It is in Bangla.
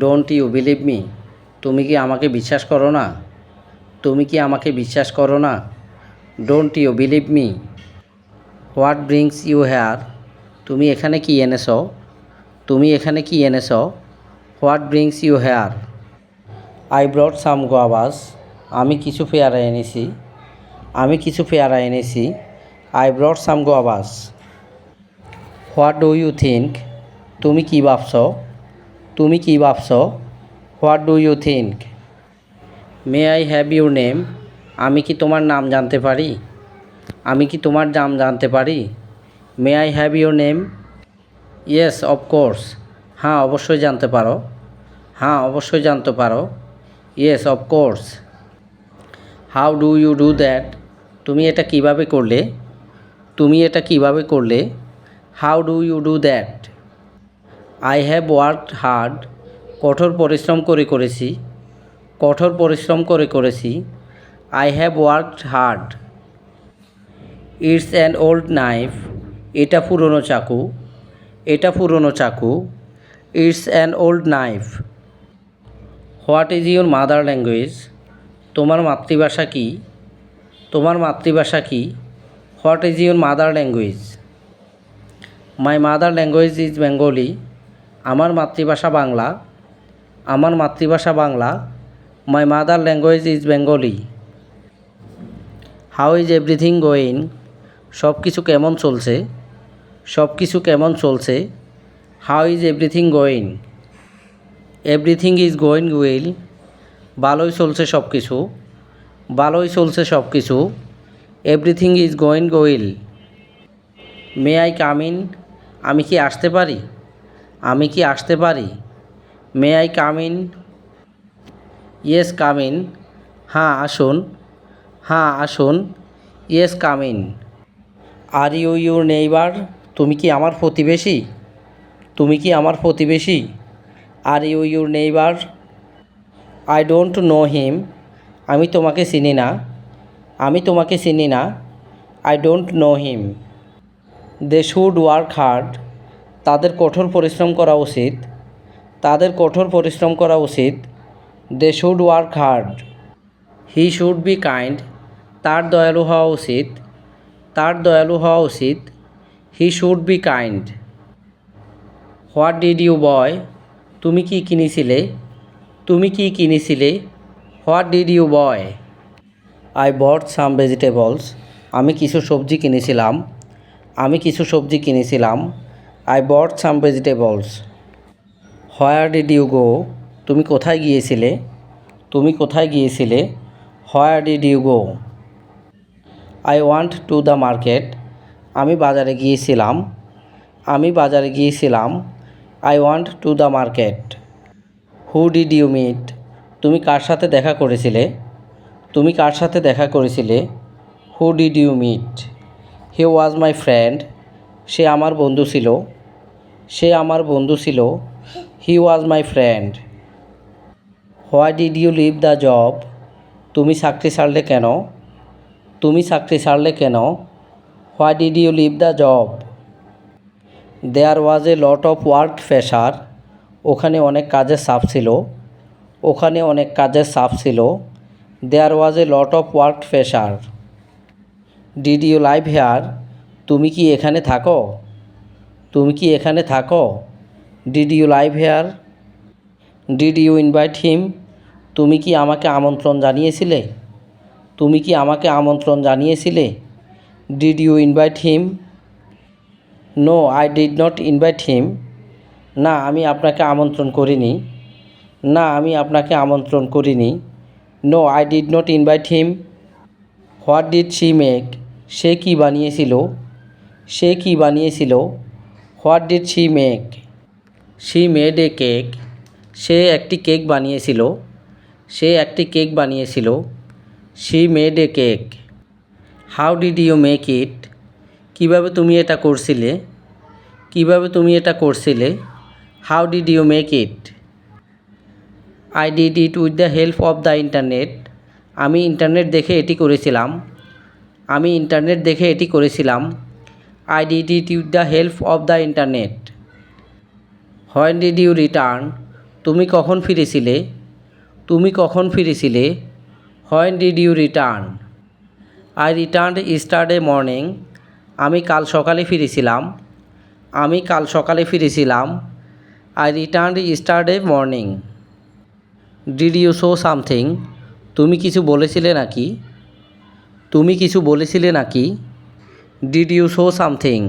ডোন্ট ইউ বিলিভ মি তুমি কি আমাকে বিশ্বাস করো না? তুমি কি আমাকে বিশ্বাস করো না? Don't you believe me what brings you here তুমি এখানে কি এনেছ? তুমি এখানে কি এনেছ? What brings you here I brought some guavas আমি কিছু পেয়ারা এনেছি। আমি কিছু পেয়ারা এনেছি। I brought some guavas what do you think তুমি কি ভাবছ? তুমি কি ভাবছ? What do you think may I have your name আমি কি তোমার নাম জানতে পারি? আমি কি তোমার নাম জানতে পারি? May I have your name yes of course হ্যাঁ অবশ্যই জানতে পারো। হ্যাঁ অবশ্যই জানতে পারো। Yes of course how do you do that তুমি এটা কীভাবে করলে? তুমি এটা কীভাবে করলে? How do you do that I have worked hard কঠোর পরিশ্রম করে করেছি, কঠোর পরিশ্রম করে করেছি I have worked hard it's an old knife এটা পুরনো চাকু, এটা পুরনো চাকু it's an old knife what is your mother language তোমার মাতৃভাষা কি? তোমার মাতৃভাষা কি? What is your mother language my mother language is Bengali আমার মাতৃভাষা বাংলা, আমার মাতৃভাষা Bangla my mother language is Bengali how is everything going সব কিছু কেমন চলছে? সব কিছু কেমন চলছে? How is everything going everything is going well ভালোই চলছে সব কিছু। ভালোই চলছে সব কিছু। Everything is going well may I come in আমি কি আসতে পারি? আমি কি আসতে পারি? May I come in yes come in হ্যাঁ আসুন। হ্যাঁ আসুন। Yes come in are you your neighbour তুমি কি আমার প্রতিবেশী? তুমি কি আমার প্রতিবেশী? Are you your neighbour I don't know him আমি তোমাকে চিনি না। আমি তোমাকে চিনি না। I don't know him they should work hard তাদের কঠোর পরিশ্রম করা উচিত। তাদের কঠোর পরিশ্রম করা উচিত। They should work hard he should be kind তার দয়ালু হওয়া উচিত। তার দয়ালু হওয়া উচিত। He should be kind what did you buy তুমি কি কিনেছিলে? তুমি কি কিনেছিলে? What did you buy I bought some vegetables আমি কিছু সবজি কিনেছিলাম। আমি কিছু সবজি কিনেছিলাম। I bought some vegetables where did you go তুমি কোথায় গিয়েছিলে? তুমি কোথায় গিয়েছিলে? Where did you go I went to the market আমি বাজারে গিয়েছিলাম। আমি বাজারে গিয়েছিলাম। I went to the market who did you meet তুমি কার সাথে দেখা করেছিলে? তুমি কার সাথে দেখা করেছিলে? Who did you meet he was my friend সে আমার বন্ধু ছিল। সে আমার বন্ধু ছিল। He was my friend why did you leave the job তুমি চাকরি ছাড়লে কেন? তুমি চাকরি ছাড়লে কেন? Why did you leave the job there was a lot of work pressure ওখানে অনেক কাজের চাপ ছিল। ওখানে অনেক কাজের চাপ ছিল। There was a lot of work pressure did you live here তুমি কি এখানে থাকো? তুমি কি এখানে থাকো? Did you live here did you invite him তুমি কি আমাকে আমন্ত্রণ জানিয়েছিলে? তুমি কি আমাকে আমন্ত্রণ জানিয়েছিলে? Did you invite him no I did not invite him না, আমি আপনাকে আমন্ত্রণ করিনি। না, আমি আপনাকে আমন্ত্রণ করিনি। No I did not invite him what did she make সে কি বানিয়েছিল? সে কি বানিয়েছিল? What did she make? She made a cake. সে একটি কেক বানিয়েছিল। সে একটি কেক বানিয়েছিল। She made a cake. How did you make it? কীভাবে তুমি এটা করছিলে? কীভাবে তুমি এটা করছিলে? How did you make it? I did it with the help of the internet. আমি ইন্টারনেট দেখে এটি করেছিলাম। আমি ইন্টারনেট দেখে এটি করেছিলাম। I did it with the help of the internet. When did you return? তুমি কখন ফিরেছিলে? তুমি কখন ফিরেছিলে? When did you return? I return yesterday morning. আমি কাল সকালে ফিরেছিলাম। আমি কাল সকালে ফিরেছিলাম। I return yesterday morning. Did you show something? তুমি কিছু বলেছিলে নাকি? তুমি কিছু বলেছিলে নাকি? Did you show something